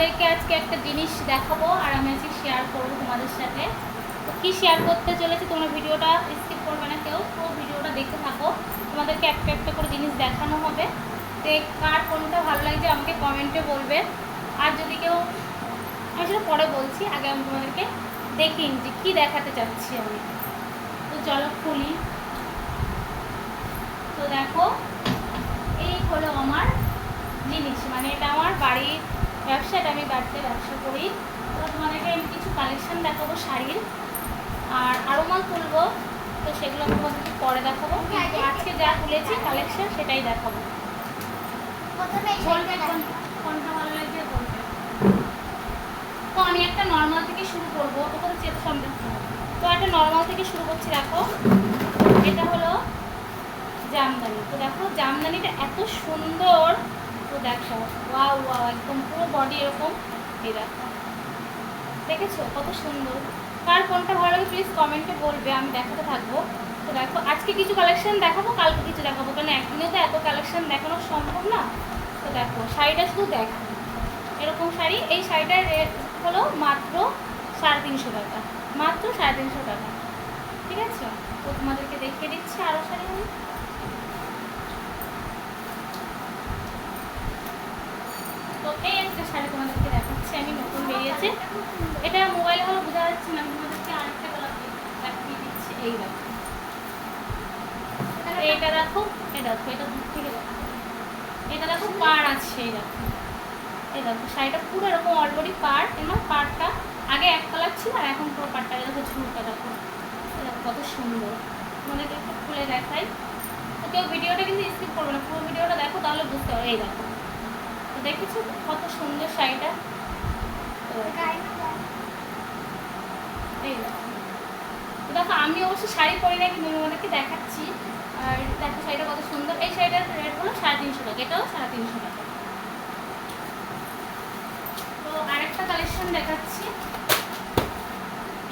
তোমাদেরকে আজকে একটা জিনিস দেখাবো আর আমি আজকে শেয়ার করব তোমাদের সাথে। তো কী শেয়ার করতে চলেছে তোমরা ভিডিওটা স্কিপ করবে না কেউ, পুরো ভিডিওটা দেখতে থাকো। তোমাদেরকে একটা একটা করে জিনিস দেখানো হবে। তো কার কোনটা ভালো লাগছে আমাকে কমেন্টে বলবে। আর যদি কেউ, আমি সেটা পরে বলছি, আগে আমি তোমাদেরকে দেখি যে কী দেখাতে চাচ্ছি আমি। তো চলো খুলি। তো দেখো, এই হলো আমার জিনিস মানে এটা আমার বাড়ির ব্যবসা এটা আমি বাড়িতে ব্যবসা করি। তো তোমাদেরকে আমি কিছু কালেকশন দেখাবো শাড়ির। আর আরও মাল তুলবো। তো সেগুলো আমি তোমাদেরকে পরে দেখাবো। আজকে যা তুলেছি কালেকশন সেটাই দেখাবো। কোনটা ভালো লাগছে বলবে তো আমি একটা নর্মাল থেকে শুরু করব। তো কোনো চেপ সামনে তো একটা নর্মাল থেকে শুরু করছি দেখো। এটা হলো জামদানি। তো দেখো জামদানিটা এত সুন্দর। তো দেখো, ওয়াও ওয়াও, একদম পুরো বডি এরকম। এই দেখো। দেখেছ? কত সুন্দর। কার কোনটা ভালো লাগে প্লিজ কমেন্টে বলবে, আমি দেখাতে থাকব। তো দেখো, আজকে কিছু কালেকশন দেখাবো, কালকে কিছু দেখাবো, কারণ একদিনে তো এত কালেকশন দেখানো সম্ভব না। তো দেখো, শাড়িটা শুধু দেখো। এরকম শাড়ি, এই শাড়িটার রেট হলো মাত্র সাড়ে তিনশো টাকা। মাত্র সাড়ে তিনশো টাকা। ঠিক আছে? তো তোমাদেরকে দেখিয়ে দিচ্ছি আরও শাড়ি আমি তো এই একটা শাড়ি তোমাদেরকে দেখাচ্ছি আমি নতুন বেরিয়েছে এটা মোবাইলে হলো বোঝা যাচ্ছে না আমি তোমাদেরকে আরেকটা কালার দেখিয়ে দিচ্ছি এই দেখো এইটা দেখো এই দেখো এটা দূর থেকে দেখো এটা দেখো পাড় আছে এই দেখো এই দেখো শাড়িটা পুরো এরকম অলরেডি পাড় এমন পাড়টা আগে এক কালার ছিল আর এখন পুরো এই দেখো ঝুলটা দেখো এই দেখো, কত সুন্দর। তোমাদেরকে একটু খুলে দেখাই তো কেউ ভিডিওটা কিন্তু স্কিপ করবে না পুরো ভিডিওটা দেখো, তাহলে বুঝতে পারবে এই দেখো। তো দেখেছ কত সুন্দর শাড়িটা তো গায়ে না গায়ে? এই দেখো তো আমি অবশ্য শাড়ি পরি না কিন্তু তোমাদেরকে দেখাচ্ছি। আর দেখো শাড়িটা কত সুন্দর। এই শাড়িটার রেট হলো সাড়ে তিনশো টাকা, এটাও সাড়ে তিনশো টাকা। তো আরেকটা কালেকশন দেখাচ্ছি।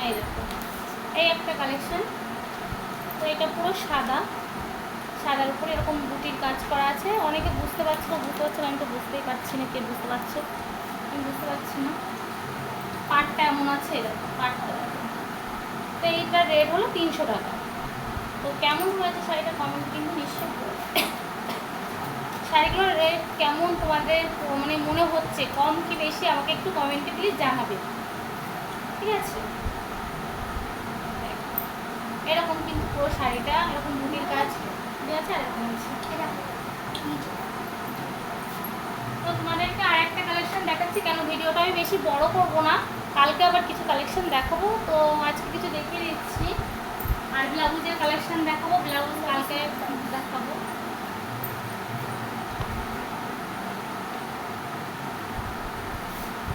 এই দেখো, এই একটা কালেকশন। তো এটা পুরো সাদা। সাদার উপরে এরকম বুটির কাজ করা আছে। অনেকে বুঝতে পারছে না, বুঝতে পারছে না, আমি তো বুঝতেই পারছি না কে বুঝতে পারছে। আমি বুঝতে পারছি না। পাটটা এমন আছে এরকম পাটটা। তো এইটার রেট হলো তিনশো টাকা। তো কেমন হয়েছে শাড়িটা কমেন্ট কিন্তু নিশ্চয়ই করবে। শাড়িগুলোর রেট কেমন তোমাদের মানে মনে হচ্ছে? কম কি বেশি? আমাকে একটু কমেন্টে প্লিজ জানাবে। ঠিক আছে? এরকম কিন্তু পুরো শাড়িটা, এরকম বুটির কাজ ঠিক আছে আর এরকম আছে। তো তোমাদেরকে আরেকটা কালেকশন দেখাচ্ছি। কেন ভিডিওটা আমি বেশি বড় করব না? কালকে আবার কিছু কালেকশন দেখাবো, তো আজকে কিছু দেখিয়ে দিচ্ছি। আর ব্লাউজের কালেকশন দেখাবো, ব্লাউজ কালকে দেখাবো।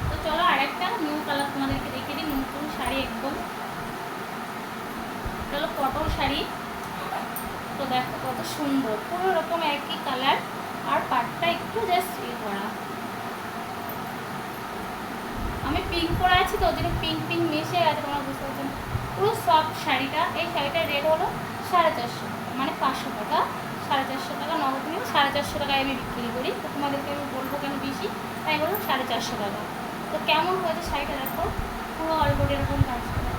তো চলো আরেকটা নিউ কালার তোমাদেরকে দেখিয়ে দিই, নতুন শাড়ি একদম। চলো পটল শাড়ি। তো দেখো কত সুন্দর, পুরো রকম একই কালার আর পাটটা একটু জাস্ট ইয়ে করা আমি পিঙ্ক পরে আছে তো জন্য পিঙ্ক পিঙ্ক মিশে আছে, তোমরা বুঝতে পারছ। না। পুরো সফট শাড়িটা, এই শাড়িটার রেট হলো সাড়ে চারশো মানে পাঁচশো টাকা, সাড়ে চারশো টাকা নগদ নিয়ে সাড়ে চারশো টাকায় আমি বিক্রি করি। তো তোমাদেরকে আমি বলব কেন বেশি? তাই বললাম সাড়ে চারশো টাকা। তো কেমন হয়েছে শাড়িটা দেখো, পুরো অলরেডি এরকম কাজ করা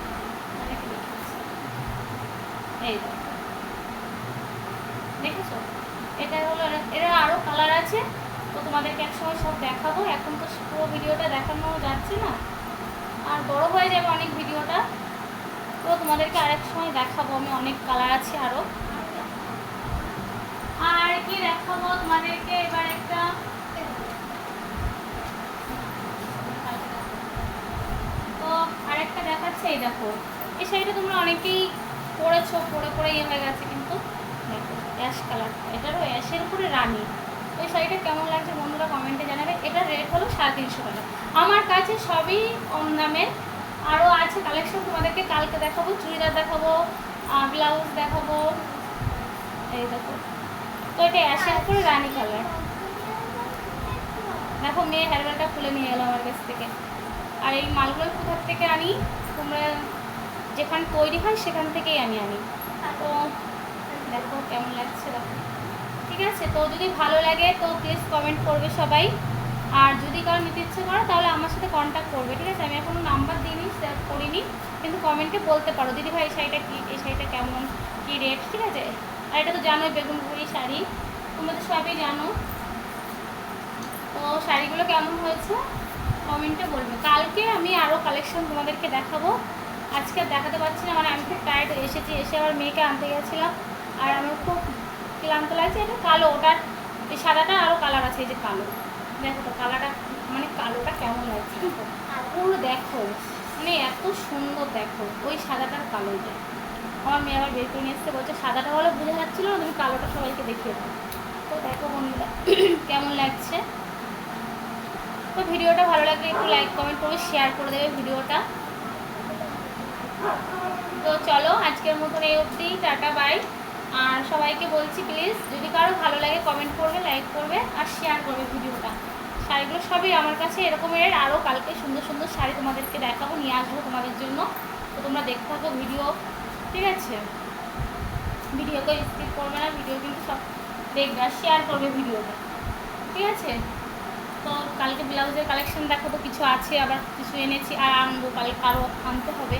দেখেছ? এটা হলো এর আরও কালার আছে। তো তোমাদেরকে একসময় সব দেখাবো। এখন তো পুরো ভিডিওটা দেখানো যাচ্ছে না। আর বড় হয়ে যাবে অনেক ভিডিওটা। তো তোমাদেরকে আরেক সময় দেখাবো, আমি অনেক কালার আছে আরও আর কি দেখাবো তোমাদেরকে? এবার একটা তো আরেকটা দেখাচ্ছে, এই দেখো। এই শাড়িটা তোমরা অনেকেই পরেছো, পরে পরে ইয়ে হয়ে গেছে, কিন্তু দেখো অ্যাশ কালারটা এটারও অ্যাশের উপরে রানী। শাড়িটা কেমন লাগছে বন্ধুরা কমেন্টে জানাবে। এটার রেট হলো সাড়ে তিনশো টাকা। আমার কাছে সবই কম দামে। আরও আছে কালেকশন তোমাদেরকে কালকে দেখাবো। চুড়িদার দেখাবো ব্লাউজ দেখাবো। এই দেখো। তো এটা অ্যাশের উপরে রানী কালার দেখো, মেয়ে হেয়ারব্যান্ডটা খুলে নিয়ে এলো আমার কাছ থেকে। আর এই মালগুলো কোথার থেকে আনি? তোমরা যেখানে তৈরি হয় সেখান থেকেই আমি আনি। তো দেখো, কেমন লাগছে দেখো। ঠিক আছে? তো যদি ভালো লাগে, তো প্লিজ কমেন্ট করবে সবাই। আর যদি কারও নিতে ইচ্ছে করো, তাহলে আমার সাথে কন্ট্যাক্ট করবে, ঠিক আছে? আমি এখনও নাম্বার দিইনি সেভ করিনি, কিন্তু কমেন্টে বলতে পারো, দিদি ভাই, এই শাড়িটা কী, এই শাড়িটা কেমন? কী রেট ঠিক আছে? আর এটা তো জানোই বেগুন পুরি শাড়ি। তোমরা তো সবই জানো। তো শাড়িগুলো কেমন হয়েছে? কমেন্টে বলবে। কালকে আমি আরও কালেকশন তোমাদেরকে দেখাবো। আজকে দেখাতে পারছি না মানে আমি খুব টায়ার্ড এসেছি, এসে আমার মেয়েকে আনতে গেছিলাম। আর আমার খুব ক্লান্ত লাগছে, এটা কালো ওটার এই সাদাটা আরও কালার আছে, এই যে কালো। দেখো তো, কালারটা মানে কালোটা কেমন লাগছে পুরো দেখো মানে এত সুন্দর দেখো, ওই সাদাটার কালোটা আমার মেয়ে আবার বের করে নিয়ে এসছে, বলছে, সাদাটা হলে বোঝা যাচ্ছিল না, তুমি কালোটা সবাইকে দেখিয়ে দাও। তো দেখো বন্ধুরা, কেমন লাগছে? তো ভিডিওটা ভালো লাগলে একটু লাইক কমেন্ট করে শেয়ার করে দেবে ভিডিওটা। তো চলো, আজকের মতন এই অবধি, টাটা বাই আর সবাইকে বলছি প্লিজ যদি কারও ভালো লাগে কমেন্ট করবে লাইক করবে আর শেয়ার করবে ভিডিওটা। শাড়িগুলো সবই আমার কাছে এরকমের। আরও কালকে সুন্দর সুন্দর শাড়ি তোমাদেরকে দেখাবো, নিয়ে আসব তোমাদের জন্য। তো তোমরা দেখতে থাকো ভিডিও ঠিক আছে? ভিডিওকে স্কিপ করবে না ভিডিও কিন্তু সব দেখবে আর শেয়ার করবে ভিডিওটা। ঠিক আছে? তো কালকে ব্লাউজের কালেকশন দেখো তো কিছু আছে আবার কিছু এনেছি, আর আনব, কালকে আরও আনতে হবে।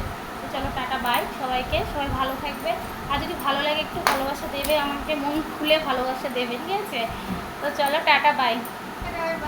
চলো, টাটা বাই সবাইকে। সবাই ভালো থাকবে। আর যদি ভালো লাগে, একটু ভালোবাসা দেবে আমাকে, মন খুলে ভালোবাসা দেবে, ঠিক আছে? তো চলো, টাটা বাই